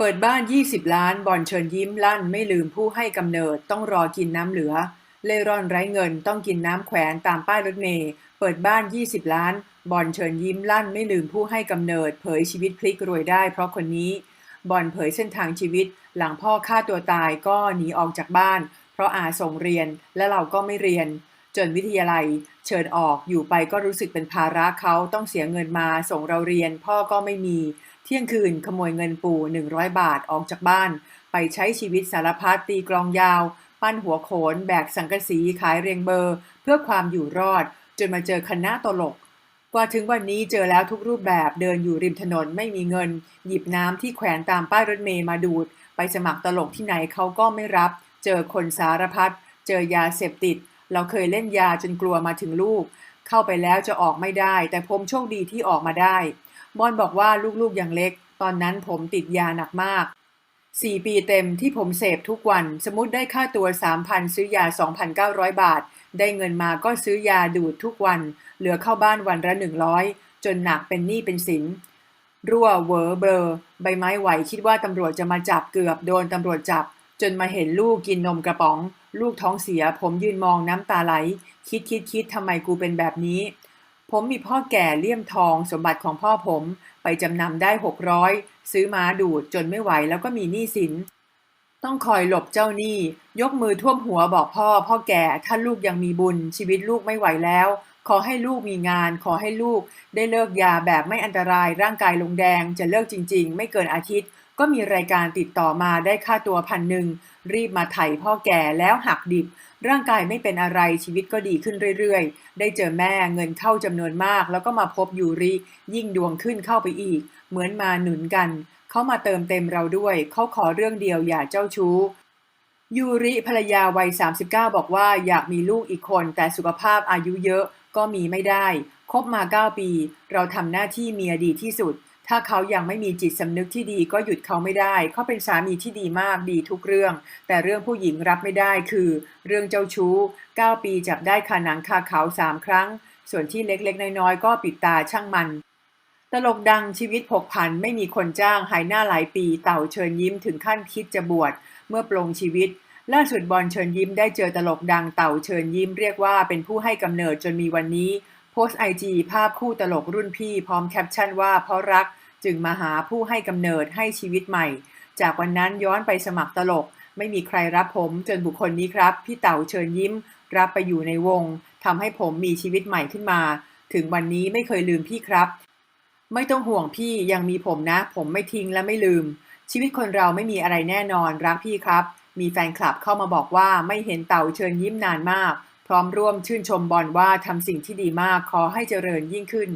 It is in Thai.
เปิดบ้าน 20 ล้าน บอลเชิญยิ้มลั่นไม่ลืมผู้ให้กำเนิด ต้องรอกินน้ำเหลือ เล่ร่อนไร้เงินต้องกินน้ำแขวนตามป้ายรถเมย์เปิดบ้าน 20 ล้าน บอลเชิญยิ้มลั่นไม่ลืมผู้ให้กำเนิด เผยชีวิตพลิกรวยได้เพราะคนนี้ บอลเผยเส้นทางชีวิต หลังพ่อฆ่าตัวตายก็หนีออกจากบ้าน เพราะอาส่งเรียนและเราก็ไม่เรียน จนวิทยาลัย เชิญออกอยู่ไปก็รู้สึกเป็นภาระเขาต้องเสียเงินมาส่งเราเรียน พ่อก็ไม่มี เที่ยงคืนขโมยเงินปู่100บาทออกจากบ้าน ไปใช้ชีวิตสารพัดตีกลองยาว ปั้นหัวโขน แบกสังกะสีขายเรียงเบอร์ เพื่อความอยู่รอด จนมาเจอคณะตลก กว่าถึงวันนี้เจอแล้วทุกรูปแบบเดินอยู่ริมถนนไม่มีเงิน หยิบน้ำที่แขวนตามป้ายรถเมย์มาดูด ไปสมัครตลกที่ไหนเขาก็ไม่รับ เจอคนสารพัดเจอยาเสพติด เราเคยเล่นยาจนกลัวมาถึงลูก เข้าไปแล้วจะออกไม่ได้ แต่ผมโชคดีที่ออกมาได้ บอนบอกว่าลูกๆยังเล็ก ตอนนั้นผมติดยาหนักมาก 4 ปีเต็มที่ผมเสพทุกวัน สมมติได้ค่าตัว 3,000 ซื้อยา 2,900 บาท ได้เงินมาก็ซื้อยาดูดทุกวัน เหลือเข้าบ้านวันละ 100 จนหนักเป็นหนี้เป็นสิน รั่วเวอร์เบลอใบไม้ไหวคิดว่าตำรวจจะมาจับเกือบโดนตำรวจจับ จนมาเห็นลูกกินนมกระป๋อง ลูกท้องเสียผมยืนมองน้ำตาไหล คิดคิดคิดทำไมกูเป็นแบบนี้ ผมมีพ่อแก่เลี่ยมทองสมบัติของพ่อผมไปจำนำได้600ซื้อม้าดูดจนไม่ไหวแล้วก็มีหนี้สิน ต้องคอยหลบเจ้าหนี้ ยกมือท่วมหัวบอกพ่อ พ่อแก่ถ้าลูกยังมีบุญ ชีวิตลูกไม่ไหวแล้ว ขอให้ลูกมีงาน ขอให้ลูก ได้เลิกยาแบบไม่อันตรายร่างกายลงแดง จะเลิกจริง ๆ ไม่เกินอาทิตย์ ก็มีรายการติดต่อมาได้ค่าตัวพันหนึ่ง รีบมาไถ่พ่อแก่แล้วหักดิบ ร่างกายไม่เป็นอะไรชีวิตก็ดีขึ้นเรื่อยๆ ได้เจอแม่เงินเข้าจำนวนมาก แล้วก็มาพบยูริ ยิ่งดวงขึ้นเข้าไปอีก เหมือนมาหนุนกัน เขามาเติมเต็มเราด้วย เขาขอเรื่องเดียวอย่าเจ้าชู้ยูริภรรยาวัย 39 บอกว่าอยากมีลูกอีกคน แต่สุขภาพอายุเยอะก็มีไม่ได้ คบมา 9 ปี เราทำหน้าที่เมียดีที่สุด ถ้าเขายังไม่มีจิตสำนึกที่ดีก็หยุดเขาไม่ได้ เขาเป็นสามีที่ดีมากดีทุกเรื่อง แต่เรื่องผู้หญิงรับไม่ได้คือ เรื่องเจ้าชู้ 9 ปีจับได้คาหนังคาเขาสามครั้ง ส่วนที่เล็กๆ น้อยๆ ก็ปิดตาช่างมัน ตลกดังชีวิตผกผันไม่มีคนจ้างหายหน้าหลายปี เต่าเชิญยิ้มถึงขั้นคิดจะบวชเมื่อปลงชีวิต ล่าสุดบอลเชิญยิ้มได้เจอตลกดังเต่าเชิญยิ้มเรียกว่าเป็นผู้ให้กำเนิดจนมีวันนี้ พสต์ไอจีภาพคู่ตลกรุ่นพี่พร้อมแคปชั่นว่าเพราะรักจึงมาหาผู้ให้กำเนิดให้ชีวิตใหม่ จากวันนั้นย้อนไปสมัครตลก ไม่มีใครรับผมจนบุคคลนี้ครับ พี่เต่าเชิญยิ้ม รับไปอยู่ในวงทำให้ผมมีชีวิตใหม่ขึ้นมา ถึงวันนี้ไม่เคยลืมพี่ครับ ไม่ต้องห่วงพี่ยังมีผมนะ ผมไม่ทิ้งและไม่ลืม ชีวิตคนเราไม่มีอะไรแน่นอนรักพี่ครับ มีแฟนคลับเข้ามาบอกว่าไม่เห็นเต่าเชิญยิ้มนานมาก พร้อมร่วมชื่นชมบอลว่าทำสิ่งที่ดีมากขอให้เจริญยิ่งขึ้น